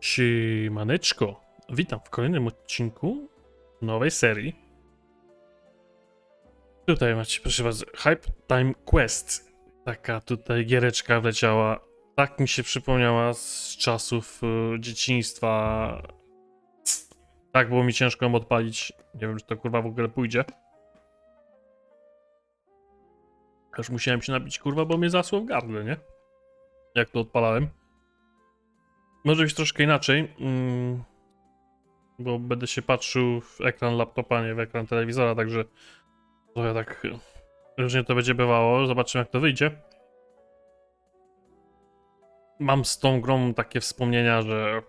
Siemaneczko, witam w kolejnym odcinku nowej serii. Tutaj macie, proszę was, Hype Time Quest. Taka tutaj giereczka wleciała. Tak mi się przypomniała z czasów y, dzieciństwa. Tak było mi ciężko ją odpalić. Nie wiem, czy to kurwa w ogóle pójdzie. Aż musiałem się nabić kurwa, bo mnie zasło w gardle, nie? Jak to odpalałem. Może być troszkę inaczej, mm, bo będę się patrzył w ekran laptopa, nie w ekran telewizora, także trochę tak różnie to będzie bywało. Zobaczymy, jak to wyjdzie. Mam z tą grą takie wspomnienia, że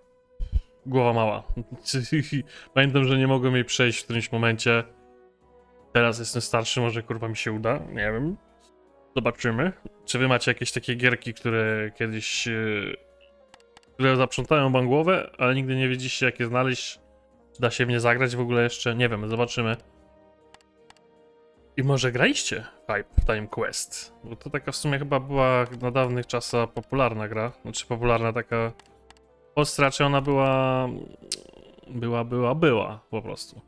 głowa mała. Pamiętam, że nie mogłem jej przejść w którymś momencie. Teraz jestem starszy, może kurwa mi się uda, nie wiem. Zobaczymy. Czy wy macie jakieś takie gierki, które kiedyś y, które zaprzątają wam głowę, ale nigdy nie wiedzieliście jak je znaleźć. Czy da się w nie zagrać w ogóle jeszcze? Nie wiem, zobaczymy. I może graliście Hype Time Quest? Bo to taka w sumie chyba była na dawnych czasach popularna gra. Znaczy popularna taka... W Polsce ona była... Była, była, była po prostu.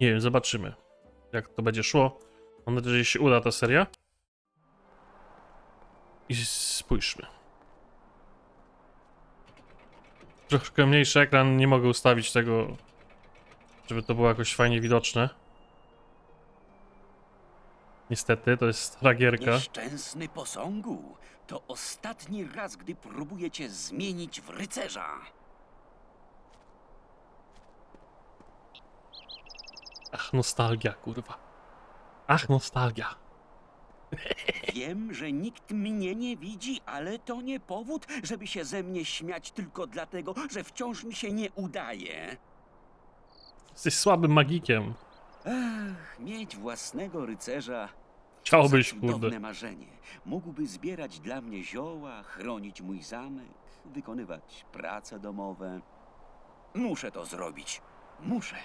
Nie wiem, zobaczymy jak to będzie szło. Mam nadzieję, że się uda ta seria. I spójrzmy. Troszkę mniejszy ekran, nie mogę ustawić tego, żeby to było jakoś fajnie widoczne. Niestety, to jest stara gierka. Nieszczęsny posągu. To ostatni raz, gdy próbuję cię zmienić w rycerza. Ach, nostalgia, kurwa. Ach, nostalgia. Wiem, że nikt mnie nie widzi, ale to nie powód, żeby się ze mnie śmiać tylko dlatego, że wciąż mi się nie udaje. Jesteś słabym magikiem. Ach, mieć własnego rycerza. Chciałbyś, to kurde. marzenie. Mógłby zbierać dla mnie zioła, chronić mój zamek, wykonywać prace domowe. Muszę to zrobić. Muszę.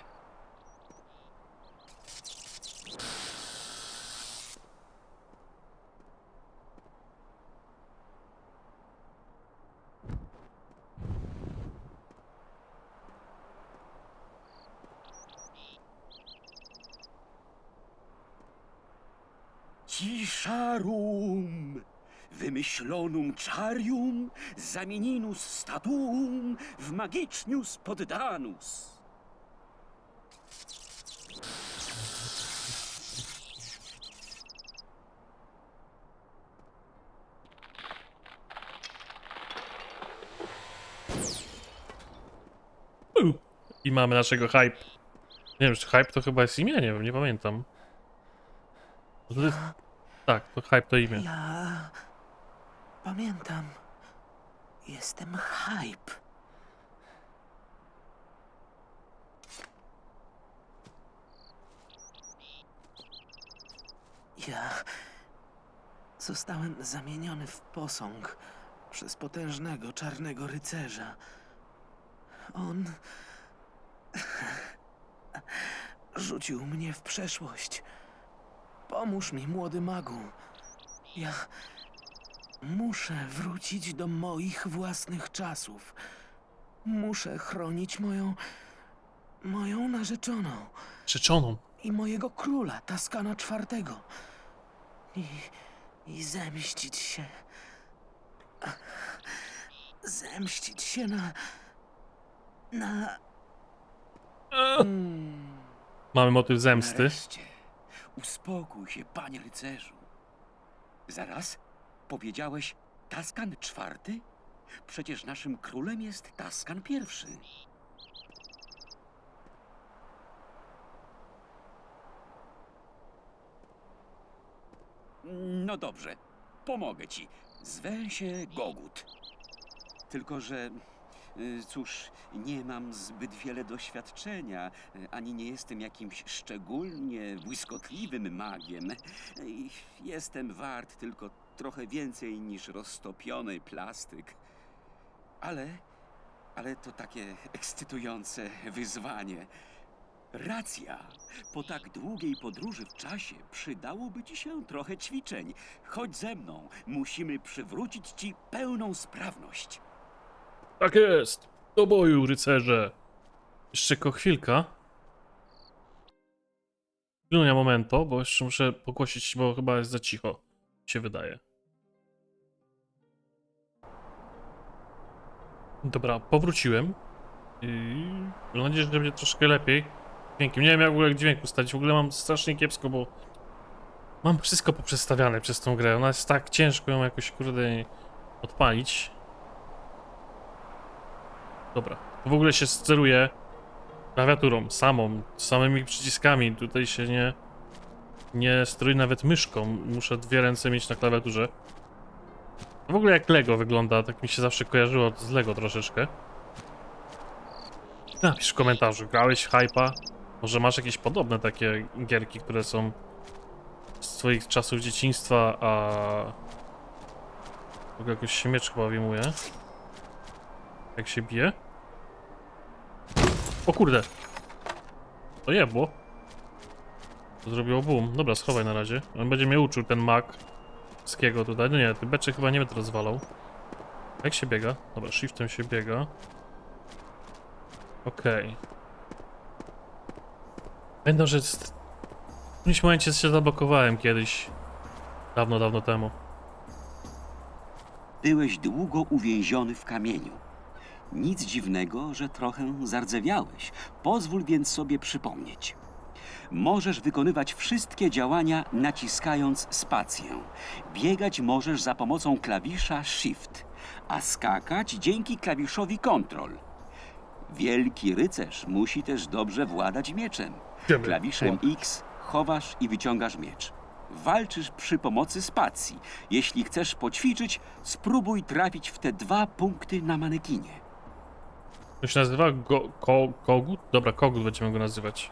Wymyślonum czarium, zamieninus statuum, w magicznius poddanus. I mamy naszego hype. Nie wiem, czy hype to chyba jest imię? Nie wiem, nie pamiętam. To jest... Tak, to hype to imię. Ja pamiętam. Jestem hype. Ja zostałem zamieniony w posąg przez potężnego czarnego rycerza. On rzucił mnie w przeszłość. Pomóż mi, młody magu. Ja muszę wrócić do moich własnych czasów. Muszę chronić moją. moją narzeczoną Czeczoną. i mojego króla, Taskana czwartego. I, I zemścić się. Zemścić się na. na. Mm. Mamy motyw zemsty. Nareszcie. Uspokój się, panie rycerzu. Zaraz? Powiedziałeś Taskan czwarty? Przecież naszym królem jest Taskan pierwszy. No dobrze, pomogę ci. Zwę się Gogut. Tylko, że y, cóż, nie mam zbyt wiele doświadczenia, y, ani nie jestem jakimś szczególnie błyskotliwym magiem. Y, Jestem wart tylko trochę więcej niż roztopiony plastyk. Ale, ale to takie ekscytujące wyzwanie. Racja. Po tak długiej podróży w czasie przydałoby ci się trochę ćwiczeń. Chodź ze mną. Musimy przywrócić ci pełną sprawność. Tak jest. Do boju, rycerze! Jeszcze tylko chwilka. Chwilunia momento, bo jeszcze muszę pogłosić, bo chyba jest za cicho. się wydaje. Dobra, powróciłem. I mam nadzieję, że będzie troszkę lepiej. Dźwiękiem. Nie wiem jak w ogóle dźwięk ustalić. W ogóle mam strasznie kiepsko, bo mam wszystko poprzestawiane przez tą grę. Ona jest tak ciężko ją jakoś kurde odpalić. Dobra. W ogóle się steruje klawiaturą, samą, samymi przyciskami. Tutaj się nie nie steruję nawet myszką. Muszę dwie ręce mieć na klawiaturze. W ogóle jak Lego wygląda, tak mi się zawsze kojarzyło z Lego troszeczkę. Napisz w komentarzu, grałeś w Hype'a? Może masz jakieś podobne takie gierki, które są z twoich czasów dzieciństwa, a... W ogóle jakoś się miecz chyba wyjmuje. Jak się bije? O kurde! To jebło. To zrobiło boom. Dobra, schowaj na razie. On będzie mnie uczył, ten mak. Skiego tutaj. No nie, ty beczy chyba nie będę rozwalał. Jak się biega? Dobra, shiftem się biega. Okej. Będę, że w którymś momencie się zablokowałem kiedyś. Dawno, dawno temu. Byłeś długo uwięziony w kamieniu. Nic dziwnego, że trochę zardzewiałeś. Pozwól więc sobie przypomnieć. Możesz wykonywać wszystkie działania naciskając spację. Biegać możesz za pomocą klawisza Shift, a skakać dzięki klawiszowi Control. Wielki rycerz musi też dobrze władać mieczem. Klawiszem X chowasz i wyciągasz miecz. Walczysz przy pomocy spacji. Jeśli chcesz poćwiczyć, spróbuj trafić w te dwa punkty na manekinie. To się nazywa go, ko, kogut? Dobra, kogut będziemy go nazywać.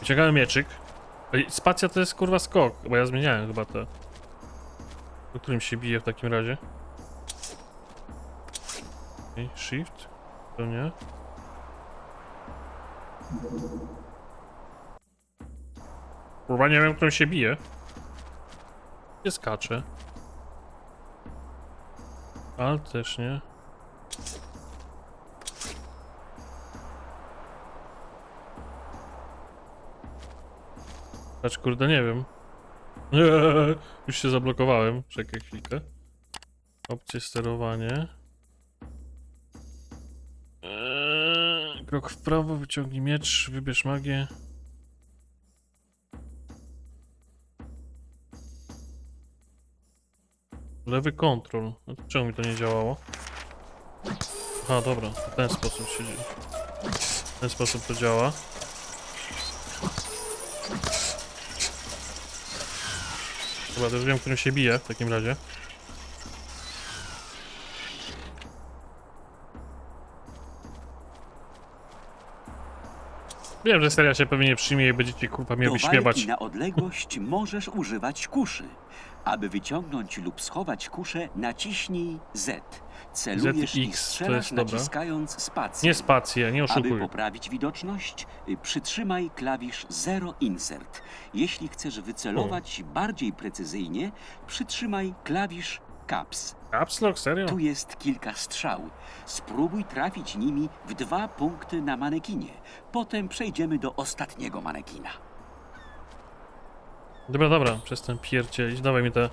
Wyciągamy mieczyk. Spacja to jest kurwa skok, bo ja zmieniałem chyba te. Do którym się bije w takim razie. Shift? To nie. Kurwa nie wiem, którym się bije. Nie skacze. Ale też nie. Patrz, kurde, nie wiem. Już się zablokowałem. Czekaj chwilkę. Opcje sterowanie. Eee, krok w prawo, wyciągnij miecz, wybierz magię. Lewy kontrol. No czemu mi to nie działało? Aha, dobra, w ten sposób się dzieje. W ten sposób to działa. To już wiem, którym się bije w takim razie. Wiem, że seria się pewnie nie przyjmie i będziecie kurwa mnie Do wyśmiewać. walki na odległość możesz używać kuszy. Aby wyciągnąć lub schować kuszę, naciśnij Z. Celujesz i ZX, to strzelasz jest dobra. naciskając spację. Nie spację, nie Aby oszukuj. poprawić widoczność, y, przytrzymaj klawisz 0 Insert. Jeśli chcesz wycelować bardziej precyzyjnie, przytrzymaj klawisz Caps. Caps Lock, serio? Tu jest kilka strzał. Spróbuj trafić nimi w dwa punkty na manekinie. Potem przejdziemy do ostatniego manekina. Dobra, dobra, przestań pierdzielić, dawaj mi te...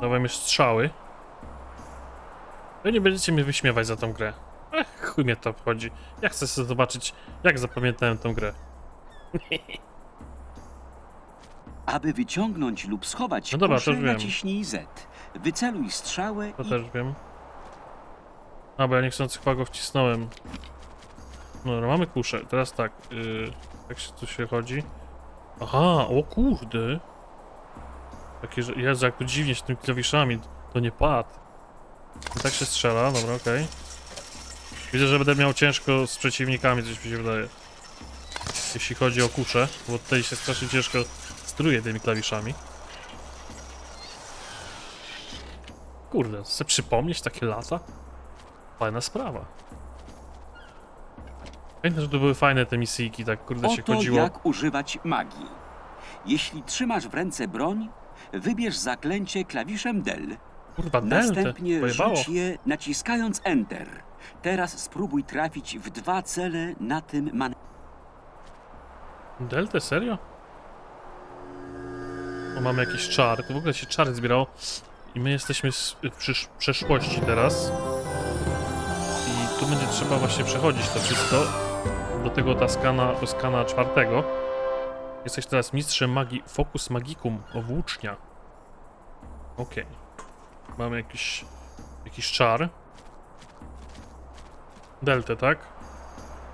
Dawaj mi strzały. Wy nie będziecie mnie wyśmiewać za tą grę. Ech, chuj mnie to obchodzi. Ja chcę sobie zobaczyć, jak zapamiętałem tą grę. Aby wyciągnąć lub schować No dobra, kuszę, to już wiem. naciśnij Z. Wyceluj strzałę To i też wiem. A, bo ja niechcący chyba go wcisnąłem. No dobra, mamy kuszę. Teraz tak, yy, jak się tu się chodzi? Aha, o kurde. Takie, że, Jezu, jak tu dziwnie się tymi klawiszami, to nie pad. I tak się strzela, dobra, okej. Widzę, że będę miał ciężko z przeciwnikami, coś mi się wydaje. Jeśli chodzi o kuszę, bo tutaj się strasznie ciężko steruje tymi klawiszami. Kurde, chcę przypomnieć takie lata? Fajna sprawa. Pamiętam, że to były fajne te misyjki, tak kurde się oto chodziło. jak używać magii. Jeśli trzymasz w ręce broń, wybierz zaklęcie klawiszem del. Kurwa, Następnie pojebało. rzuć je naciskając Enter. Teraz spróbuj trafić w dwa cele na tym man... Delta, serio? O, mamy jakiś czar. To w ogóle się czary zbierało. I my jesteśmy w przeszłości teraz. I tu będzie trzeba właśnie przechodzić to wszystko. Do tego Taskana, Toskana czwartego. Jesteś teraz mistrzem magii Focus Magicum, o włócznia. Okej. Mamy jakiś, jakiś czar. Deltę, tak?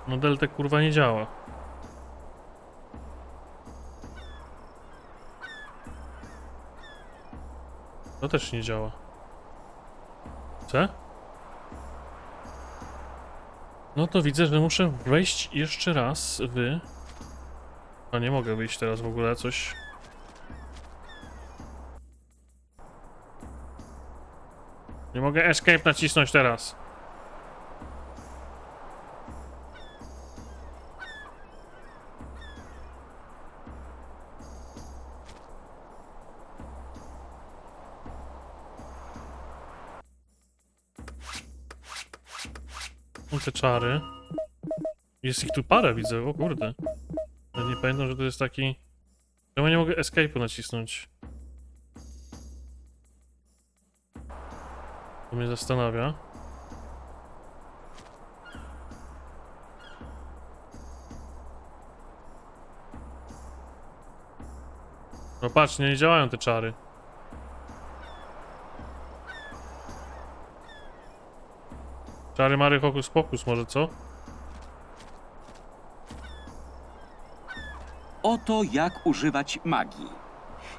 No Delta kurwa nie działa. To też nie działa. Co? No to widzę, że muszę wejść jeszcze raz w... A nie mogę wyjść teraz w ogóle, coś... Nie mogę escape nacisnąć teraz. Te czary. Jest ich tu parę, widzę, o kurde. Ja nie pamiętam, że to jest taki... Czemu nie mogę escape'u nacisnąć? To mnie zastanawia. No patrz, nie działają te czary. Czary Mary Hokus Pokus może, co? Oto jak używać magii.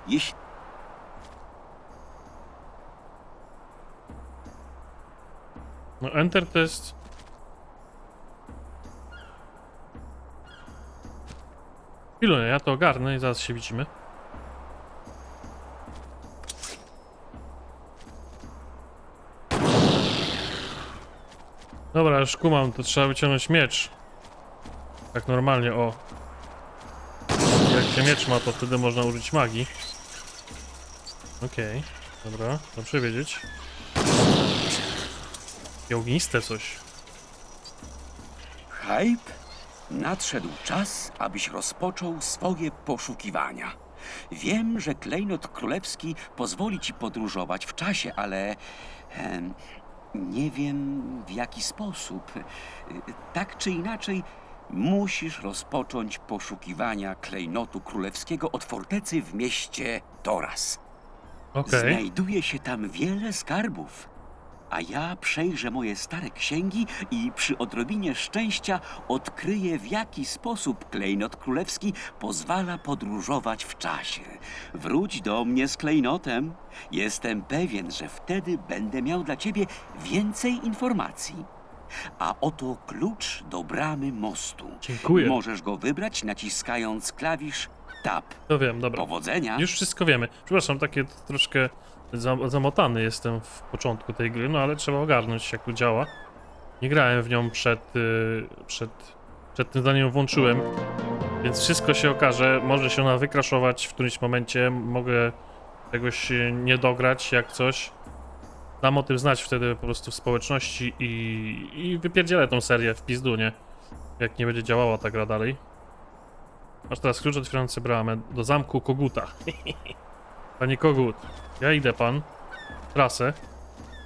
Jeśli No Enter to jest... Chwilę, ja to ogarnę i zaraz się widzimy. Dobra, już kumam, to trzeba wyciągnąć miecz. Tak normalnie, o. Jak się miecz ma, to wtedy można użyć magii. Okej, dobra, dobrze wiedzieć. I ogniste coś. Hype, nadszedł czas, abyś rozpoczął swoje poszukiwania. Wiem, że klejnot królewski pozwoli ci podróżować w czasie, ale em, nie wiem w jaki sposób. Tak czy inaczej, musisz rozpocząć poszukiwania klejnotu królewskiego od fortecy w mieście Toras. Okej. Znajduje się tam wiele skarbów. A ja przejrzę moje stare księgi i przy odrobinie szczęścia odkryję, w jaki sposób klejnot królewski pozwala podróżować w czasie. Wróć do mnie z klejnotem. Jestem pewien, że wtedy będę miał dla ciebie więcej informacji. A oto klucz do bramy mostu. Dziękuję. Możesz go wybrać naciskając klawisz Tab. To wiem, dobra. Powodzenia. Już wszystko wiemy. Przepraszam, takie troszkę za, zamotany jestem w początku tej gry, no ale trzeba ogarnąć jak to działa. Nie grałem w nią przed, y, przed, przed tym zanim włączyłem, więc wszystko się okaże. Może się ona wykraszować w którymś momencie, mogę czegoś y, nie dograć jak coś. Dam o tym znać wtedy po prostu w społeczności i, i wypierdzielę tą serię w pizdu, nie? Jak nie będzie działała ta gra dalej. Masz teraz klucz otwierający bramę do zamku Koguta. Panie Kogut, ja idę pan w trasę.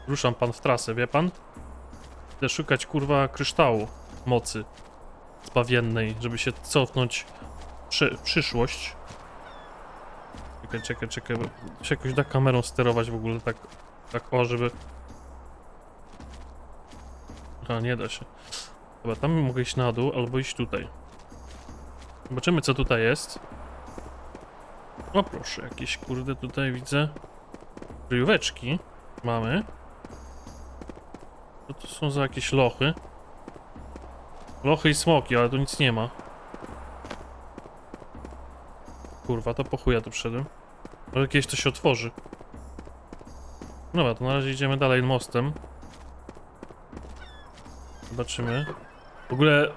Ruszam pan w trasę, wie pan? Idę szukać kurwa kryształu mocy zbawiennej, żeby się cofnąć przy, w przyszłość. Czekaj, czekaj, czekaj, się jakoś da kamerą sterować w ogóle tak, tak o, żeby... A, nie da się. Dobra, tam mogę iść na dół albo iść tutaj. Zobaczymy co tutaj jest. O proszę, jakieś kurde tutaj widzę. Kryjóweczki mamy. Co to są za jakieś lochy? Lochy i smoki, ale tu nic nie ma. Kurwa, to po chuja tu wszedłem. Może kiedyś to się otworzy. Dobra, to na razie idziemy dalej mostem. Zobaczymy. W ogóle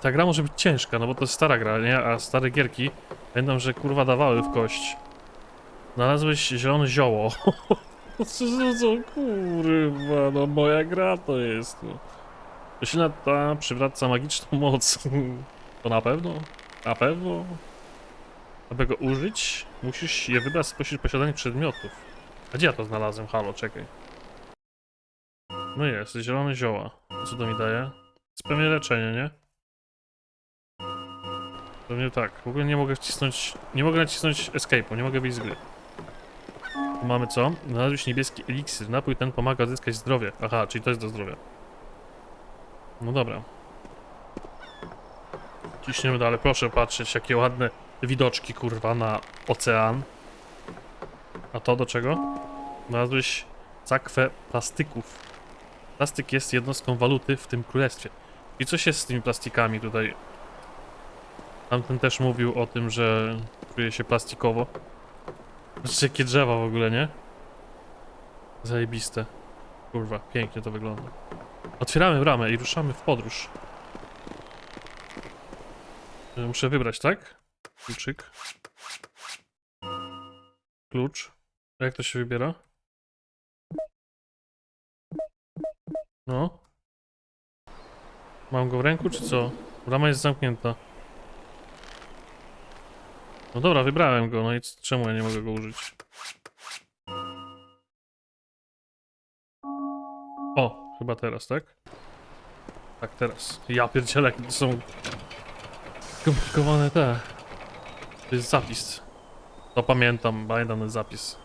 ta gra może być ciężka, no bo to jest stara gra, nie? A stare gierki pamiętam, że kurwa dawały w kość. Znalazłeś zielone zioło. Co co, kurwa, no moja gra to jest. No. Roślina ta przywraca magiczną moc. To na pewno? Na pewno? Aby go użyć, musisz je wybrać spośród posiadanych przedmiotów. A gdzie ja to znalazłem? Halo, czekaj. No jest, zielone zioła. Co to mi daje? Jest pewnie leczenie, nie? Pewnie tak. W ogóle nie mogę wcisnąć... Nie mogę nacisnąć escape'u, nie mogę wyjść z gry. Tu mamy co? Znalazłeś niebieski eliksir. Napój ten pomaga odzyskać zdrowie. Aha, czyli to jest do zdrowia. No dobra. Ciśniemy dalej. Proszę patrzeć, jakie ładne widoczki, kurwa, na ocean. A to do czego? Znalazłeś cakwę plastyków. Plastyk jest jednostką waluty w tym królestwie. I co się z tymi plastikami tutaj? Tamten też mówił o tym, że czuje się plastikowo. Zobaczcie, jakie drzewa w ogóle, nie? Zajebiste. Kurwa, pięknie to wygląda. Otwieramy bramę i ruszamy w podróż. E, Muszę wybrać, tak? Kluczyk. Klucz. A Jak to się wybiera? No. Mam go w ręku, czy co? Brama jest zamknięta. No dobra, wybrałem go, no i czemu ja nie mogę go użyć? O, chyba teraz, tak? Tak, teraz. Ja pierdzielę, to są skomplikowane te. To jest zapis. To pamiętam, pamiętam ten zapis.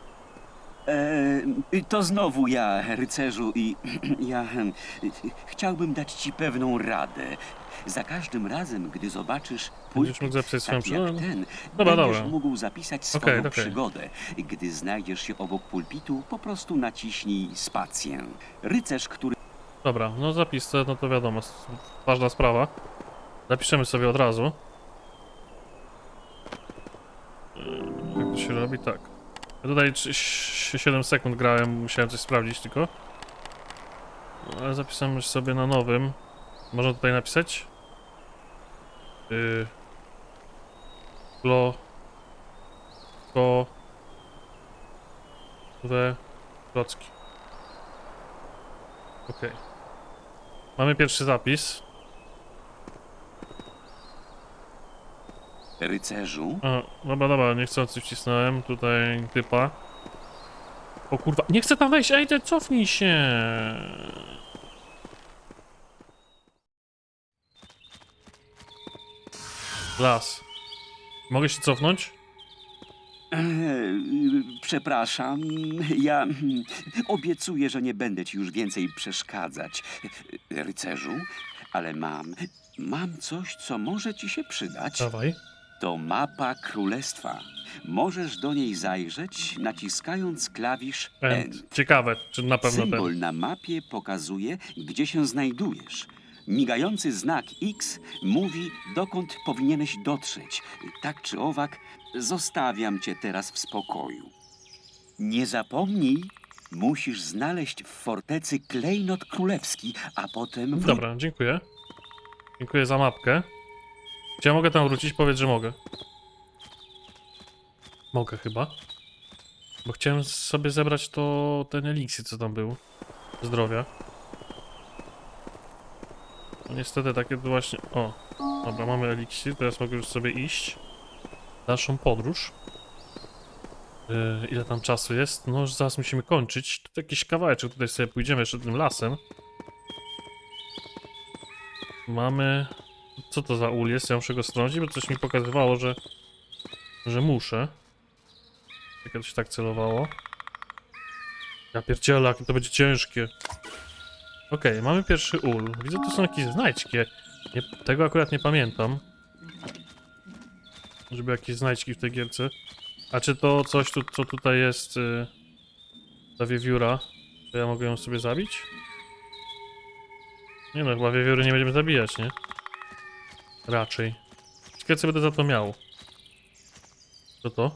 E, to znowu ja, rycerzu, i ja em, chciałbym dać ci pewną radę. Za każdym razem, gdy zobaczysz Będziesz mógł zapisać swoją tak jak przygodę? ten, Dobra, będziesz dobra. mógł zapisać swoją Okej, okej. przygodę. Gdy znajdziesz się obok pulpitu, po prostu naciśnij spację. Rycerz, który Dobra, no zapis, to- no to wiadomo, s- ważna sprawa. Zapiszemy sobie od razu. Yy, Jak to się robi? Tak. Ja tutaj 7 sekund grałem, musiałem coś sprawdzić tylko. No, ale zapisamy sobie na nowym. Można tutaj napisać? Yy. Ko. We. Klocki. Okej. Mamy pierwszy zapis. Rycerzu, A, dobra, dobra, niechcący wcisnąłem tutaj typa. O kurwa, nie chcę tam wejść, ej, ty cofnij się! Las. Mogę się cofnąć? e, przepraszam, ja obiecuję, że nie będę ci już więcej przeszkadzać, rycerzu, ale mam, mam coś, co może ci się przydać. Dawaj. To mapa królestwa. Możesz do niej zajrzeć, naciskając klawisz N. End. Ciekawe, czy na pewno ten. Symbol na mapie pokazuje, gdzie się znajdujesz. Migający znak X mówi, dokąd powinieneś dotrzeć. Tak czy owak, zostawiam cię teraz w spokoju. Nie zapomnij, musisz znaleźć w fortecy klejnot królewski, a potem wrócić. Dobra, dziękuję. Dziękuję za mapkę. Czy ja mogę tam wrócić? Powiedz, że mogę. Mogę chyba. Bo chciałem sobie zebrać to ten eliksir, co tam był. Zdrowia. No niestety takie właśnie... O, dobra, mamy eliksir, teraz mogę już sobie iść. Dalszą podróż. Yy, ile tam czasu jest? No, zaraz musimy kończyć. Tu jakiś kawałeczek, tutaj sobie pójdziemy jeszcze tym lasem. Mamy... Co to za ul jest? Ja muszę go strącić, bo coś mi pokazywało, że... Że muszę. Jak to się tak celowało. Ja pierdzielę, jakie to będzie ciężkie. Okej, mamy pierwszy ul. Widzę, tu są jakieś znajdźki. Nie, tego akurat nie pamiętam. Żeby jakieś znajdźki w tej gierce. A czy to coś, tu, co tutaj jest... Y, ta wiewióra, to ja mogę ją sobie zabić? Nie no, chyba wiewióry nie będziemy zabijać, nie? Raczej. Ciekawe co będę za to miał. Co to?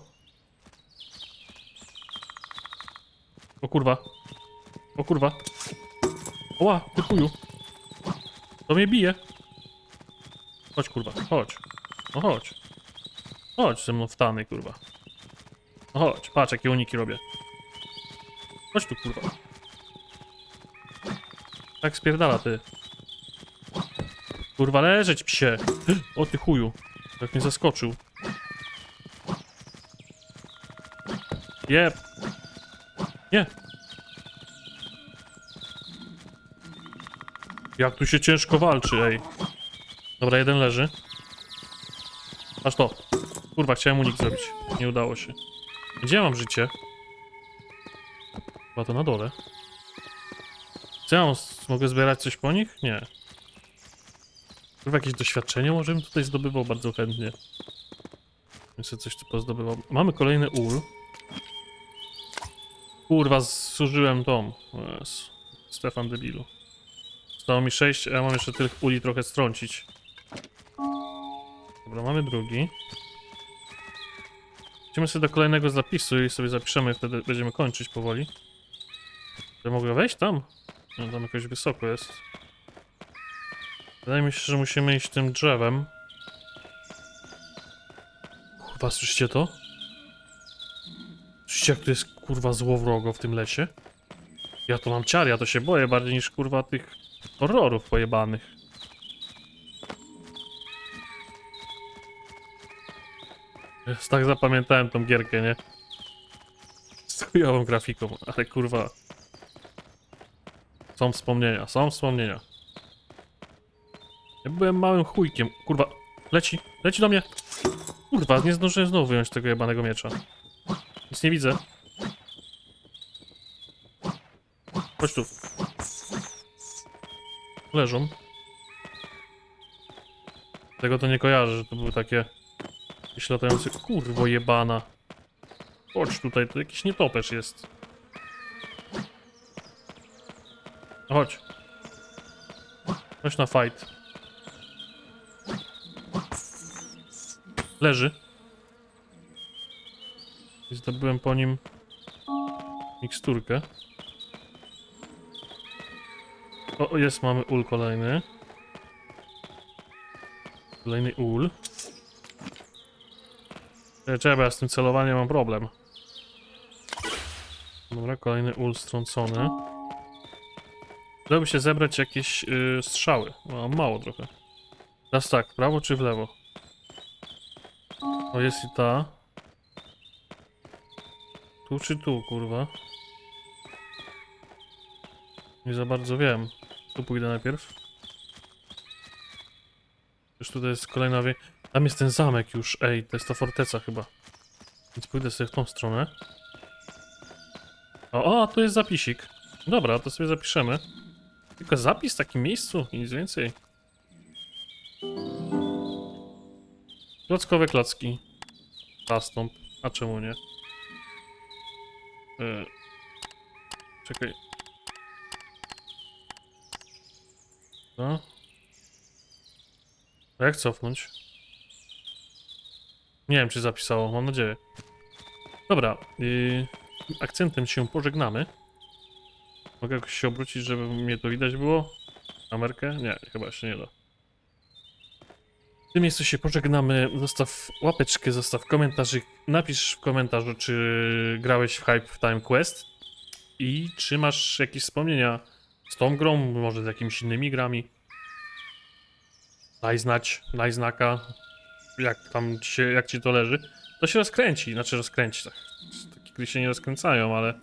O kurwa. O kurwa. Oła, ty chuju. To mnie bije. Chodź kurwa, chodź. No chodź. Chodź ze mną w tany, kurwa. No chodź, patrz jakie uniki robię. Chodź tu kurwa. Tak spierdala ty. Kurwa, leżeć psie. O ty chuju. Jak mnie zaskoczył. Jeb. Nie. Jak tu się ciężko walczy, ej. Dobra, jeden leży. Aż to. Kurwa, chciałem unik zrobić. Nie udało się. Gdzie ja mam życie? Chyba to na dole. Co ja Mogę zbierać coś po nich? Nie. Kurwa, jakieś doświadczenie może bym tutaj zdobywał bardzo chętnie. Jeszcze coś tu pozdobywał. Mamy kolejny ul. Kurwa, zużyłem tą. Jezu. Stefan debilu. Zostało mi 6, a ja mam jeszcze tych uli trochę strącić. Dobra, mamy drugi. Idziemy sobie do kolejnego zapisu i sobie zapiszemy, wtedy będziemy kończyć powoli. Czy mogę wejść tam? No tam jakoś wysoko jest. Wydaje mi się, że musimy iść tym drzewem. Kurwa, słyszycie to? Słyszycie jak tu jest kurwa złowrogo w tym lesie? Ja to mam ciar, ja to się boję bardziej niż kurwa tych horrorów pojebanych. Tak zapamiętałem tą gierkę, nie? Z chujową grafiką, ale kurwa. Są wspomnienia, są wspomnienia. Ja byłem małym chujkiem. Kurwa, leci, leci do mnie. Kurwa, nie zdążyłem znowu wyjąć tego jebanego miecza. Nic nie widzę. Chodź tu. Leżą. Tego to nie kojarzę, że to były takie... Jakieś latające... Kurwo jebana. Chodź tutaj, to jakiś nietoperz jest. Chodź. Chodź na fight. Leży. I zdobyłem po nim miksturkę. O, jest, mamy ul kolejny. Kolejny ul. Czekaj, Czekaj, ja z tym celowaniem mam problem. Dobra, kolejny ul strącony. Dałoby się zebrać jakieś yy, strzały. No, Mam mało trochę. Teraz tak, prawo czy w lewo? O, jest i ta. Tu czy tu, kurwa? Nie za bardzo wiem. Tu pójdę najpierw. Już tutaj jest kolejna wie... Tam jest ten zamek już, ej, to jest ta forteca chyba. Więc pójdę sobie w tą stronę. O, o, tu jest zapisik. Dobra, to sobie zapiszemy. Tylko zapis w takim miejscu nic więcej. Klockowe klocki. Zastąp. A czemu nie? E... Czekaj. No. Jak cofnąć? Nie wiem, czy zapisało, mam nadzieję. Dobra, yy, akcentem się pożegnamy. Mogę jakoś się obrócić, żeby mnie to widać było? Kamerkę? Nie, chyba się nie da. Tym miejscu się pożegnamy. Zostaw łapeczkę, zostaw komentarzyk. Napisz w komentarzu, czy grałeś w Hype Time Quest i czy masz jakieś wspomnienia z tą grą, może z jakimiś innymi grami. Daj znać, daj znaka, jak tam się, jak ci to leży. To się rozkręci, znaczy rozkręci, tak. Takie gry się nie rozkręcają, ale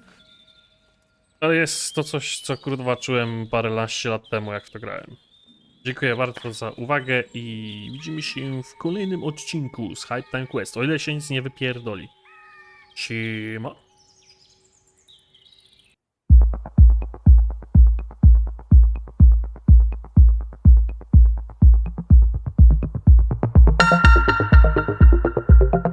ale jest to coś, co kurwa czułem paręnaście lat temu, jak w to grałem. Dziękuję bardzo za uwagę i widzimy się w kolejnym odcinku z Hype Time Quest, o ile się nic nie wypierdoli. Siema.